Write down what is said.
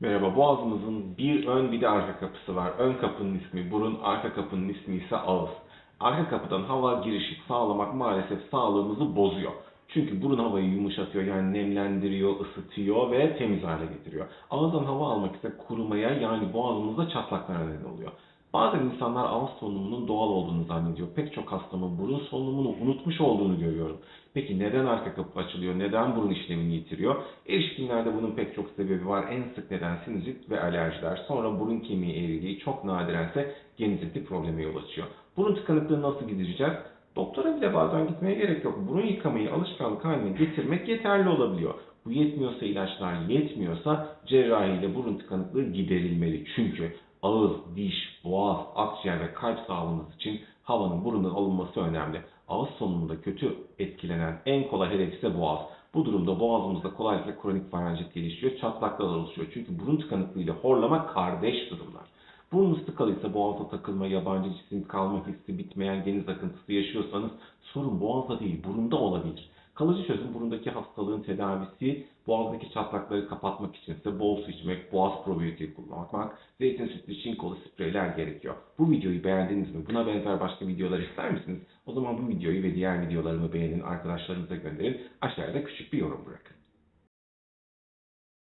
Merhaba, boğazımızın bir ön bir de arka kapısı var. Ön kapının ismi burun, arka kapının ismi ise ağız. Arka kapıdan hava girişi sağlamak maalesef sağlığımızı bozuyor. Çünkü burun havayı yumuşatıyor yani nemlendiriyor, ısıtıyor ve temiz hale getiriyor. Ağızdan hava almak ise kurumaya yani boğazımızda çatlaklara neden oluyor. Bazen insanlar ağız solunumunun doğal olduğunu zannediyor. Pek çok hastamın burun solunumunu unutmuş olduğunu görüyorum. Peki neden arka kapı açılıyor? Neden burun işlemini yitiriyor? Erişkinlerde bunun pek çok sebebi var. En sık neden sinüzit ve alerjiler. Sonra burun kemiği eğriliği, çok nadirense genizetli probleme yol açıyor. Burun tıkanıklığını nasıl gideceğiz? Doktora bile bazen gitmeye gerek yok. Burun yıkamayı alışkanlık haline getirmek yeterli olabiliyor. Bu yetmiyorsa ilaçlar yetmiyorsa cerrahiyle burun tıkanıklığı giderilmeli. Çünkü ağız, diş, boğaz, akciğer ve kalp sağlığımız için havanın burundan alınması önemli. Ağız solunumunda kötü etkilenen en kolay hedef ise boğaz. Bu durumda boğazımızda kolaylıkla kronik faranjit gelişiyor, çatlaklar oluşuyor. Çünkü burun tıkanıklığıyla horlama kardeş durumlar. Burnunuz tıkalıysa boğazda takılma, yabancı cisim kalma hissi, bitmeyen geniz akıntısı yaşıyorsanız sorun boğazda değil burunda olabilir. Kalıcı çözüm burundaki hastalığın tedavisi boğazdaki çatlakları kapatmak için ise bol su içmek, boğaz probiyotiği kullanmak, zeytin sütlü çinkolu spreyler gerekiyor. Bu videoyu beğendiniz mi? Buna benzer başka videolar ister misiniz? O zaman bu videoyu ve diğer videolarımı beğenin, arkadaşlarınıza gönderin. Aşağıda küçük bir yorum bırakın.